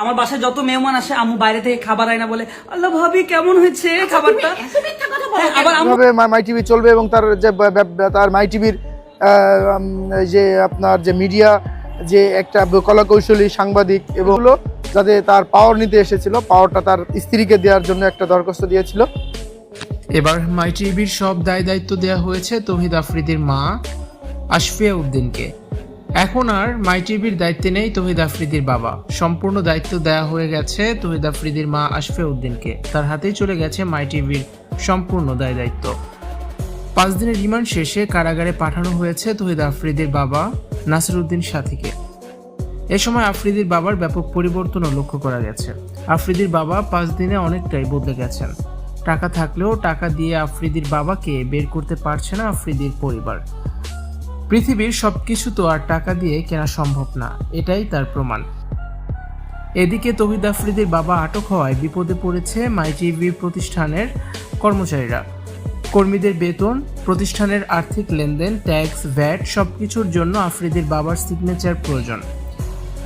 আমার বাসায় যত মেহমান আসে আম্মু বাইরে থেকে খাবার আয় না বলে আল্লাহ ভাবি কেমন হয়েছে খাবারটা? হ্যাঁ, আবার কীভাবে মাই টিভি চলবে এবং তার যে তার মাই টিভির যে আপনার যে মিডিয়া যে একটা কলা কৌশলী সাংবাদিক এবং হলো যাতে তার পাওয়ার নিতে এসেছিল পাওয়ারটা তার স্ত্রীকে দেওয়ার জন্য একটা দরখাস্ত দিয়েছিল। এবার মাই টিভির সব দায় দায়িত্ব দেওয়া হয়েছে তহিদ আফ্রিদির মা আশফিয়া উদ্দিনকে। এখন আর মাই টিভির দায়িত্বে নেই তৌহিদ আফ্রিদির বাবা। সম্পূর্ণ দায়িত্ব দেওয়া হয়ে গেছে তৌহিদ আফ্রিদির মা আশফিয়া উদ্দিনকে তার হাতেই চলে গেছে মাই টিভির সম্পূর্ণ দায় দায়িত্ব। পাঁচ দিনের রিমান্ড শেষে কারাগারে পাঠানো হয়েছে তৌহিদ আফ্রিদির বাবা নাসিরউদ্দিন সাথীকে। এ সময় আফ্রিদির বাবার ব্যাপক পরিবর্তনও লক্ষ্য করা গেছে। আফ্রিদির বাবা পাঁচ দিনে অনেকটাই বদলে গেছেন। টাকা থাকলেও টাকা দিয়ে আফ্রিদির বাবাকে বের করতে পারছে না আফ্রিদির পরিবার। পৃথিবীর সবকিছু তো আর টাকা দিয়ে কেনা সম্ভব না, এটাই তার প্রমাণ। এদিকে তহিদ আফ্রিদির বাবা আটক হওয়ায় বিপদে পড়েছে মাই টিভি প্রতিষ্ঠানের কর্মচারীরা। কর্মীদের বেতন, প্রতিষ্ঠানের আর্থিক লেনদেন, ট্যাক্স, ভ্যাট সব কিছুর জন্য আফ্রিদির বাবার সিগনেচার প্রয়োজন।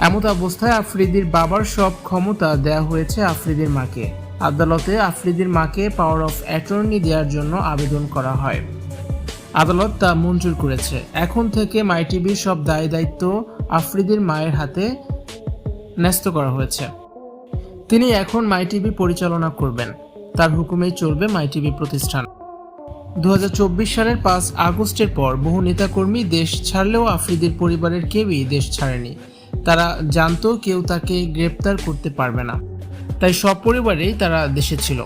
এমত অবস্থায় আফ্রিদির বাবার সব ক্ষমতা দেয়া হয়েছে আফ্রিদির মাকে। আদালতে আফ্রিদির মাকে পাওয়ার অফ অ্যাটর্নি দেওয়ার জন্য আবেদন করা হয়। আদালত তা মঞ্জুর করেছে। এখন থেকে মাই টিভির সব দায় দায়িত্ব আফ্রিদির মায়ের হাতে ন্যস্ত করা হয়েছে। তিনি এখন মাই টিভি পরিচালনা করবেন। তার হুকুমেই চলবে মাই টিভি প্রতিষ্ঠান। দু হাজার চব্বিশ সালের পাঁচ আগস্টের পর বহু নেতাকর্মী দেশ ছাড়লেও আফ্রিদির পরিবারের কেউই দেশ ছাড়েনি। তারা জানতো কেউ তাকে গ্রেপ্তার করতে পারবে না। তাই সব পরিবারেই তারা দেশে ছিল।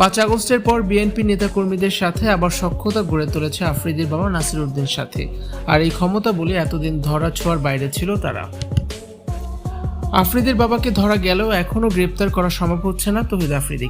পাঁচ আগস্টের পর বিএনপি নেতাকর্মীদের সাথে আবার সক্ষতা গড়ে তুলেছে আফ্রিদির বাবা নাসির উদ্দিন সাথে। আর এই ক্ষমতা বলে এতদিন ধরা ছোঁয়ার বাইরে ছিল তারা। আফ্রিদির বাবাকে ধরা গেলেও এখনও গ্রেপ্তার করা সম্ভব হচ্ছে না তহিদ আফ্রিদি।